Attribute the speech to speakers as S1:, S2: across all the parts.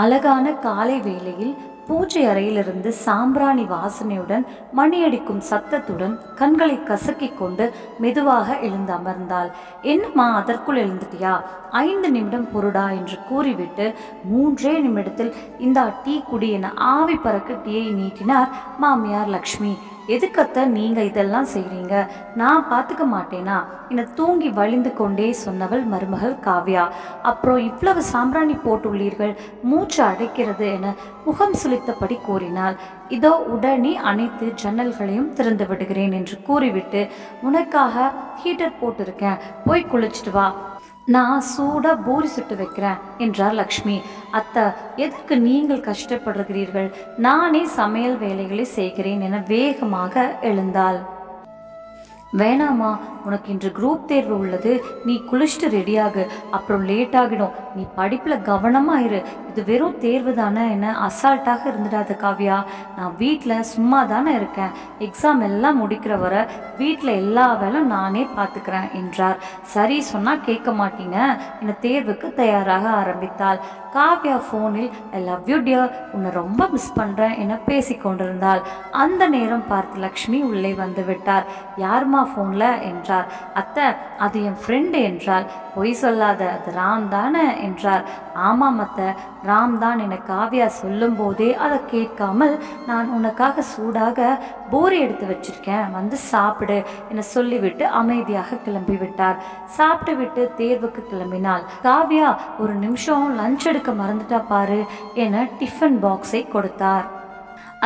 S1: அழகான காலை வேளையில் பூஜை அறையிலிருந்து சாம்பிராணி வாசனையுடன் மணியடிக்கும் சத்தத்துடன் கண்களை கசக்கிக் கொண்டு மெதுவாக எழுந்து அமர்ந்தாள். என்னம்மா அதற்குள் எழுந்துட்டியா? ஐந்து நிமிடம் பொருடா? என்று கூறிவிட்டு மூன்றே நிமிடத்தில் இந்த டீ குடி என ஆவி பறக்க டீயை நீட்டினார் மாமியார் லக்ஷ்மி. எதுக்கத்த நீங்க இதெல்லாம் செய்றீங்க? நான் பார்த்துக்க மாட்டேனா? என்னை தூங்கி வழிந்து கொண்டே சொன்னவள் மருமகள் காவ்யா. அப்புறம் இவ்வளவு சாம்பிராணி போட்டுள்ளீர்கள் மூச்சு அடைக்கிறது என முகம் சுளித்தபடி கூறினாள். இதோ உடனே அனைத்து ஜன்னல்களையும் திறந்து விடுகிறேன் என்று கூறிவிட்டு உனக்காக ஹீட்டர் போட்டிருக்கேன் போய் குளிச்சுட்டு வா. நான் சூடாக பூரி சுட்டு வைக்கிறேன் என்றார் லக்ஷ்மி. அத்தை எதற்கு நீங்கள் கஷ்டப்படுகிறீர்கள்? நானே சமையல் வேலைகளை செய்கிறேன் என வேகமாக எழுந்தாள். வேணாமா உனக்கு இன்று குரூப் தேர்வு உள்ளது. நீ குளிச்சுட்டு ரெடியாகு அப்புறம் லேட் ஆகிடும். நீ படிப்பில் கவனமாக இரு. இது வெறும் தேர்வு தானே. என்ன அசால்ட்டாக இருந்துடாது காவ்யா. நான் வீட்டில் சும்மா தானே இருக்கேன். எக்ஸாம் எல்லாம் முடிக்கிற வர வீட்டில் எல்லா வேலும் நானே பார்த்துக்கிறேன் என்றார். சரி சொன்னால் கேட்க மாட்டீங்க. என்னை தேர்வுக்கு தயாராக ஆரம்பித்தாள். காவ்யா ஃபோனில் ஐ லவ் யூ டியர் உன்னை ரொம்ப மிஸ் பண்ணுறேன் என பேசிக்கொண்டிருந்தாள். அந்த நேரம் பார்த்து லக்ஷ்மி உள்ளே வந்து விட்டார். யாருமா ஃபோனில் என்றார். அத்தை அது என் ஃப்ரெண்டு என்றாள். பொய் சொல்லாத அது ராம் தானே? என்றார். ஆமாம் அத்தை ராம் தான் என காவியா சொல்லும்போதே அதை கேட்காமல் நான் உனக்காக சூடாக போரி எடுத்து வச்சிருக்கேன். வந்து சாப்பிடு என சொல்லிவிட்டு அமைதியாக கிளம்பி விட்டார் சாப்பிட்டு விட்டு தேர்வுக்கு கிளம்பினாள். காவியா ஒரு நிமிஷம் லஞ்ச் எடுக்க மறந்துட்டா பாரு என டிஃபன் பாக்ஸை கொடுத்தார்.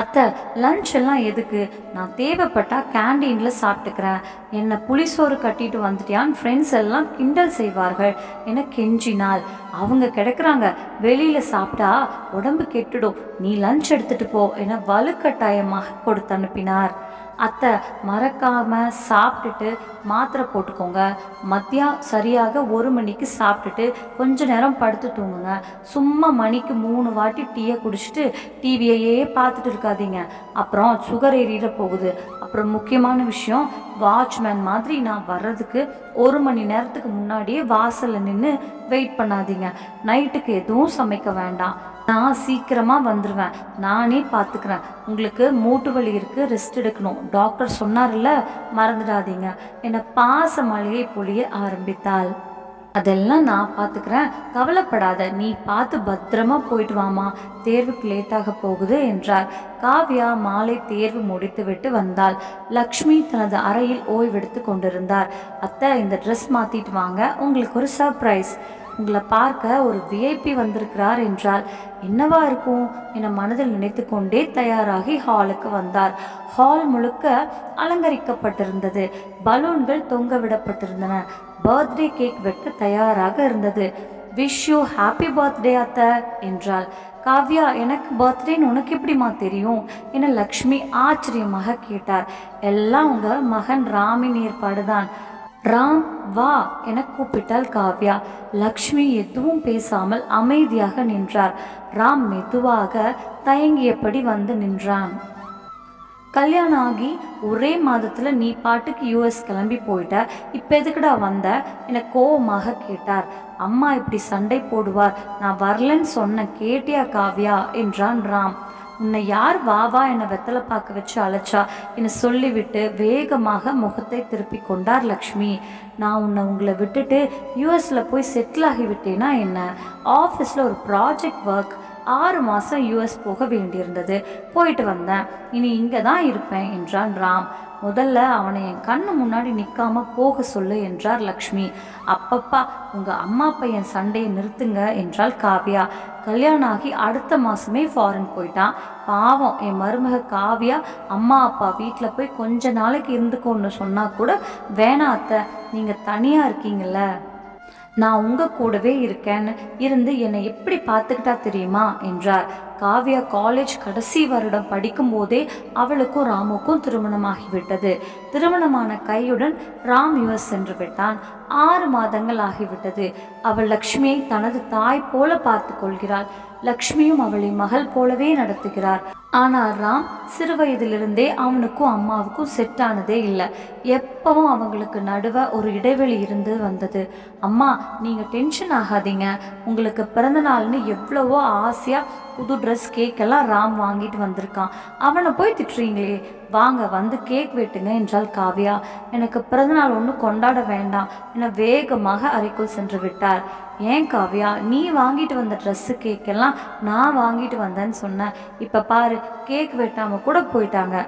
S1: அத்தை லஞ்ச் எல்லாம் எதுக்கு? நான் தேவைப்பட்டா கேண்டீனில் சாப்பிட்டுக்கிறேன். என்னை புளிசோறு கட்டிட்டு வந்துட்டியான்னு ஃப்ரெண்ட்ஸ் எல்லாம் கிண்டல் செய்வார்கள். என கெஞ்சினால் அவங்க கிடக்குறாங்க. வெளியில் சாப்பிட்டா உடம்பு கெட்டுடும். நீ லன்ச் எடுத்துகிட்டு போ என வலுக்கட்டாயமாக கொடுத்து அனுப்பினார். அத்தை மறக்காமல் சாப்பிட்டுட்டு மாத்திரை போட்டுக்கோங்க. மத்தியம் சரியாக ஒரு மணிக்கு சாப்பிட்டுட்டு கொஞ்ச நேரம் படுத்து தூங்குங்க. சும்மா மணிக்கு மூணு வாட்டி டீயை குடிச்சிட்டு டிவியையே பார்த்துட்டு இருக்காதீங்க. அப்புறம் சுகர் ஏறிட போகுது. அப்புறம் முக்கியமான விஷயம் வாட்ச்மேன் மாதிரி நான் வர்றதுக்கு ஒரு மணி நேரத்துக்கு முன்னாடியே வாசலில் நின்று வெயிட் பண்ணாதீங்க. நைட்டுக்கு எதுவும் சமைக்க வேண்டாம். நான் சீக்கிரமாக வந்துடுவேன் நானே பார்த்துக்கிறேன் உங்களுக்கு மூட்டு வலி இருக்குது ரெஸ்ட் எடுக்கணும். டாக்டர் சொன்னார்ல மறந்துடாதீங்க. என்னை பாச மழையை பொழிய ஆரம்பித்தாள். அதெல்லாம் நான் பார்த்துக்கிறேன் கவலைப்படாத நீ பார்த்து பத்திரமா போயிட்டு வாமா தேர்வுக்கு லேட்டாக போகுது என்றார் காவ்யா மாலை தேர்வு முடித்துவிட்டு வந்தாள். லக்ஷ்மி தனது அறையில் ஓய்வெடுத்து கொண்டிருந்தார். அத்தை இந்த ட்ரெஸ் மாற்றிட்டு வாங்க. உங்களுக்கு ஒரு சர்ப்ரைஸ் உங்களை பார்க்க ஒரு விஐபி வந்திருக்கிறார் என்றால் என்னவா இருக்கும் என மனதில் நினைத்து கொண்டே தயாராகி ஹாலுக்கு வந்தார். ஹால் முழுக்க அலங்கரிக்கப்பட்டிருந்தது. பலூன்கள் தொங்க விடப்பட்டிருந்தன. பர்த்டே கேக் வெட்ட தயாராக இருந்தது. விஷ் யூ ஹாப்பி பர்த்டே அத்த என்றாள். காவ்யா எனக்கு பர்த்டேன்னு உனக்கு எப்படிம்மா தெரியும்? என லக்ஷ்மி ஆச்சரியமாக கேட்டார். எல்லாம் உங்கள் மகன் ராமின் ஏற்பாடு தான் ராம் வா என கூப்பிட்டாள் காவ்யா. லக்ஷ்மி எதுவும் பேசாமல் அமைதியாக நின்றார். ராம் மெதுவாக தயங்கியபடி வந்து நின்றான். கல்யாணம் ஆகி ஒரே மாதத்தில் நீ பாட்டுக்கு யூஎஸ் கிளம்பி போயிட்ட. இப்போ எதுக்குடா வந்த? என கோபமாக கேட்டார். அம்மா இப்படி சண்டை போடுவார். நான் வரலன்னு சொன்ன கேட்டியா காவ்யா? என்றான் ராம். உன்னை யார் வா வா என்னை வெத்தலை பார்க்க வச்சு அழைச்சா? என்னை சொல்லிவிட்டு வேகமாக முகத்தை திருப்பி கொண்டார் லக்ஷ்மி. நான் உன்னை உங்களை விட்டுட்டு யூஎஸில் போய் செட்டில் ஆகிவிட்டேனா என்ன? ஆஃபீஸில் ஒரு ப்ராஜெக்ட் ஒர்க் ஆறு மாதம் யூஎஸ் போக வேண்டியிருந்தது. போயிட்டு வந்தேன். இனி இங்கே தான் இருப்பேன் என்றான் ராம். முதல்ல அவனை என் கண்ணு முன்னாடி நிற்காம போக சொல்லு என்றார் லக்ஷ்மி. அப்பப்பா உங்கள் அம்மா பையன் சண்டையை நிறுத்துங்க என்றாள் காவ்யா. கல்யாணம் ஆகி அடுத்த மாதமே ஃபாரின் போயிட்டான். பாவம் என் மருமக காவியா அம்மா அப்பா வீட்டில் போய் கொஞ்ச நாளைக்கு இருந்துக்கோன்னு சொன்னால் கூட வேணாம் அத்தை நீங்கள் தனியாக இருக்கீங்கள நான் உங்கள் கூடவே இருக்கேன்னு இருந்து என்னை எப்படி பார்த்துக்கிட்டா தெரியுமா? என்றார். காவ்யா காலேஜ் கடைசி வருடம் படிக்கும்போதே அவளுக்கும் ராமுக்கும் திருமணமாகிவிட்டது. திருமணமான கையுடன் ராம் யுஎஸ் சென்று விட்டான். ஆறு மாதங்கள் ஆகிவிட்டது. அவள் லக்ஷ்மியை தனது தாய் போல பார்த்து கொள்கிறாள். லக்ஷ்மியும் அவளை மகள் போலவே நடத்துகிறார். ஆனால் ராம் சிறு வயதிலிருந்தே அவனுக்கும் அம்மாவுக்கும் செட் ஆனதே இல்லை. எப்பவும் அவங்களுக்கு நடுவே ஒரு இடைவெளி இருந்து வந்தது. அம்மா நீங்கள் டென்ஷன் ஆகாதீங்க. உங்களுக்கு பிறந்த நாள்னு எவ்வளவோ ஆசையாக புது ட்ரெஸ் கேக்கெல்லாம் ராம் வாங்கிட்டு வந்திருக்கான். அவனை போய் திட்டுறீங்களே. வாங்க வந்து கேக் வெட்டுங்க என்றாள் காவ்யா. எனக்கு பிறந்தநாள் ஒன்றும் கொண்டாட வேண்டாம் என வேகமாக அறைக்குள் சென்று விட்டார். ஏன் காவ்யா நீ வாங்கிட்டு வந்த ட்ரெஸ்ஸு கேக்கெல்லாம் நான் வாங்கிட்டு வந்தேன்னு சொன்னேன் இப்போ பாரு கேக் வெட்டாமல் கூட போயிட்டாங்க.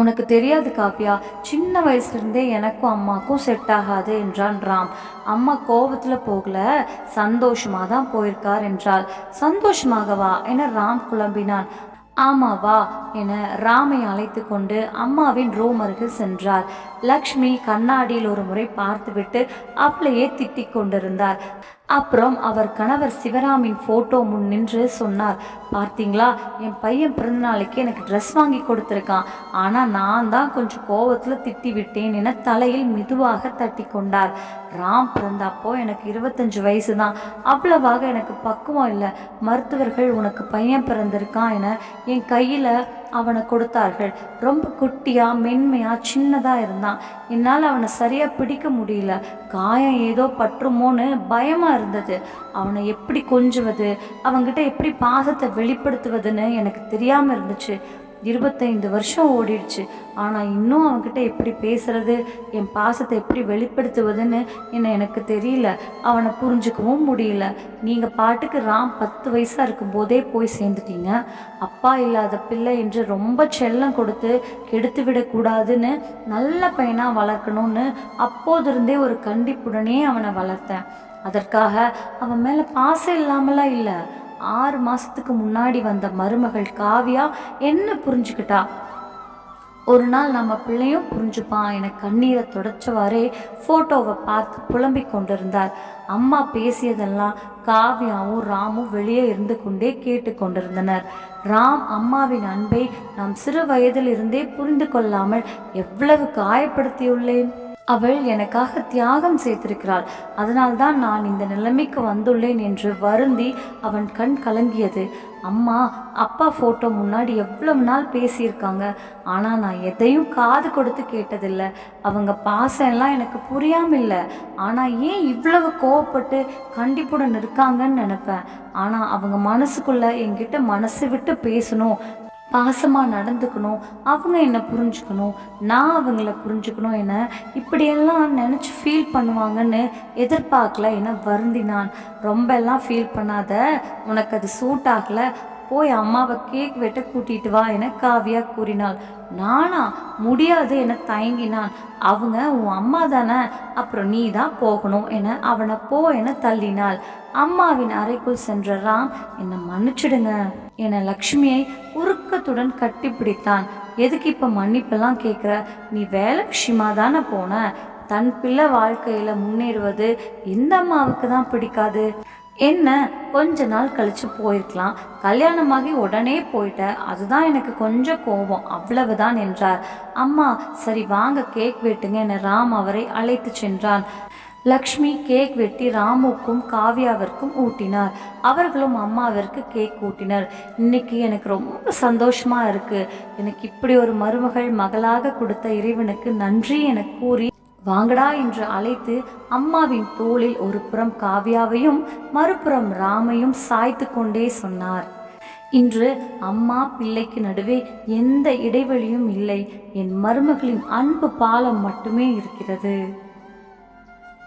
S1: உனக்கு தெரியாது காவ்யா சின்ன வயசுலேருந்தே எனக்கும் அம்மாக்கும் செட் ஆகாது என்றான் ராம். அம்மா கோபத்தில் போகல சந்தோஷமாக தான் போயிருக்கார் என்றாள். சந்தோஷமாகவா? என ராம் குழம்பினான். ஆமாவா என ராமை அழைத்து கொண்டு அம்மாவின் ரூம் அருகில் சென்றார். லக்ஷ்மி கண்ணாடியில் ஒரு முறை பார்த்துவிட்டு அவளையே திட்டிக் கொண்டிருந்தார். அப்புறம் அவர் கணவர் சிவராமின் ஃபோட்டோ முன் நின்று சொன்னார் பார்த்தீங்களா? என் பையன் பிறந்த நாளைக்கு எனக்கு ட்ரெஸ் வாங்கி கொடுத்துருக்கான். ஆனால் நான் தான் கொஞ்சம் கோவத்தில் திட்டி விட்டேன் என தலையில் மெதுவாக தட்டி கொண்டார். ராம் பிறந்தப்போ எனக்கு இருபத்தஞ்சு வயசு தான் அவ்வளவாக எனக்கு பக்குவம் இல்லை. மருத்துவர்கள் உனக்கு பையன் பிறந்திருக்கான் என என் கையில் அவனை கொடுத்தார்கள். ரொம்ப குட்டியாக மென்மையாக சின்னதாக இருந்தான். என்னால் அவனை சரியாக பிடிக்க முடியல. காயம் ஏதோ பற்றுமோன்னு பயமாக இருந்தது. அவனை எப்படி கொஞ்சுவது அவன்கிட்ட எப்படி பாசத்தை வெளிப்படுத்துவதுன்னு எனக்கு தெரியாமல் இருந்துச்சு. இருபத்தைந்து வருஷம் ஓடிடுச்சு. ஆனால் இன்னும் அவன்கிட்ட எப்படி பேசுறது என் பாசத்தை எப்படி வெளிப்படுத்துவதுன்னு என்ன எனக்கு தெரியல. அவனை புரிஞ்சுக்கவும் முடியல. நீங்கள் பாட்டுக்கு ராம் பத்து வயசாக இருக்கும்போதே போய் சேர்ந்துட்டீங்க. அப்பா இல்லாத பிள்ளை என்று ரொம்ப செல்லம் கொடுத்து கெடுத்து விடக்கூடாதுன்னு நல்ல பையனாக வளர்க்கணும்னு அப்போதிருந்தே ஒரு கண்டிப்புடனே அவனை வளர்த்தேன். அதற்காக அவன் மேலே பாசம் இல்லாமலாம் இல்லை. ஆறு மாசத்துக்கு முன்னாடி வந்த மருமகள் காவியா என்ன புரிஞ்சுக்கிட்டா? ஒரு நாள் நம்ம பிள்ளையும் புரிஞ்சுப்பான். என கண்ணீரை தொடச்சவாறே ஃபோட்டோவை பார்த்து புலம்பிக் கொண்டிருந்தார். அம்மா பேசியதெல்லாம் காவியாவும் ராமும் வெளியே இருந்து கொண்டே கேட்டு கொண்டிருந்தனர். ராம் அம்மாவின் அன்பை நாம் சிறு வயதிலிருந்தே புரிந்து கொள்ளாமல் எவ்வளவு காயப்படுத்தியுள்ளேன் அவள் எனக்காக தியாகம் செய்திருக்கிறாள். அதனால்தான் நான் இந்த நிலைமைக்கு வந்துள்ளேன் என்று வருந்தி அவன் கண் கலங்கியது. அம்மா அப்பா ஃபோட்டோ முன்னாடி எவ்வளவு நாள் பேசியிருக்காங்க? ஆனால் நான் எதையும் காது கொடுத்து கேட்டதில்லை. அவங்க பாசம்லாம் எனக்கு புரியாம இல்லை ஆனால் ஏன் இவ்வளவு கோவப்பட்டு கண்டிப்புடன் இருக்காங்கன்னு நினப்பேன். ஆனால் அவங்க மனசுக்குள்ளே என்கிட்ட மனசு விட்டு பேசணும். பாசமாக நடந்துக்கணும். அவங்க என்னை புரிஞ்சுக்கணும்? நான் அவங்கள புரிஞ்சுக்கணும் என இப்படியெல்லாம் நினச்சி ஃபீல் பண்ணுவாங்கன்னு எதிர்பார்க்கல என வருந்தினான். ரொம்ப எல்லாம் ஃபீல் பண்ணாத. உனக்கு அது சூட் ஆகலை. போய் அம்மாவை கேக் வெட்ட கூட்டிட்டு வா என காவியா கூறினாள். நானா? முடியாது என தயங்கினான். அவங்க உன் அம்மா தானே. அப்புறம் நீ தான் போகணும் என அவனை போ என தள்ளினாள். அம்மாவின் அறைக்குள் சென்ற ராம் என்னை மன்னிச்சிடுங்க. என லக்ஷ்மியை உருக்கத்துடன் கட்டிப்பிடித்தான். எதுக்கு இப்போ மன்னிப்பெல்லாம் கேட்குற நீ வேலை விஷயமா தானே போன? தன் பிள்ளை வாழ்க்கையில் முன்னேறுவது எந்த அம்மாவுக்கு தான் பிடிக்காது? என்ன? கொஞ்ச நாள் கழிச்சு போயிருக்கலாம். கல்யாணமாகி உடனே போயிட்ட. அதுதான் எனக்கு கொஞ்சம் கோபம். அவ்வளவுதான் என்றார். அம்மா சரி வாங்க கேக் வெட்டுங்க என ராம் அவரை அழைத்து சென்றான். லக்ஷ்மி கேக் வெட்டி ராமுக்கும் காவ்யாவிற்கும் ஊட்டினார். அவர்களும் அம்மாவிற்கு கேக் ஊட்டினர். இன்னைக்கு எனக்கு ரொம்ப சந்தோஷமா இருக்கு. எனக்கு இப்படி ஒரு மருமகள் மகளாக கொடுத்த இறைவனுக்கு நன்றி என கூறி வாங்கடா என்று அழைத்து அம்மாவின் தோளில் ஒரு புறம் காவ்யாவையும் மறுபுறம் ராமையும் சாய்த்து கொண்டே சொன்னார். இன்று அம்மா பிள்ளைக்கு நடுவே எந்த இடைவெளியும் இல்லை. என் மருமகளின் அன்பு பாலம் மட்டுமே இருக்கிறது.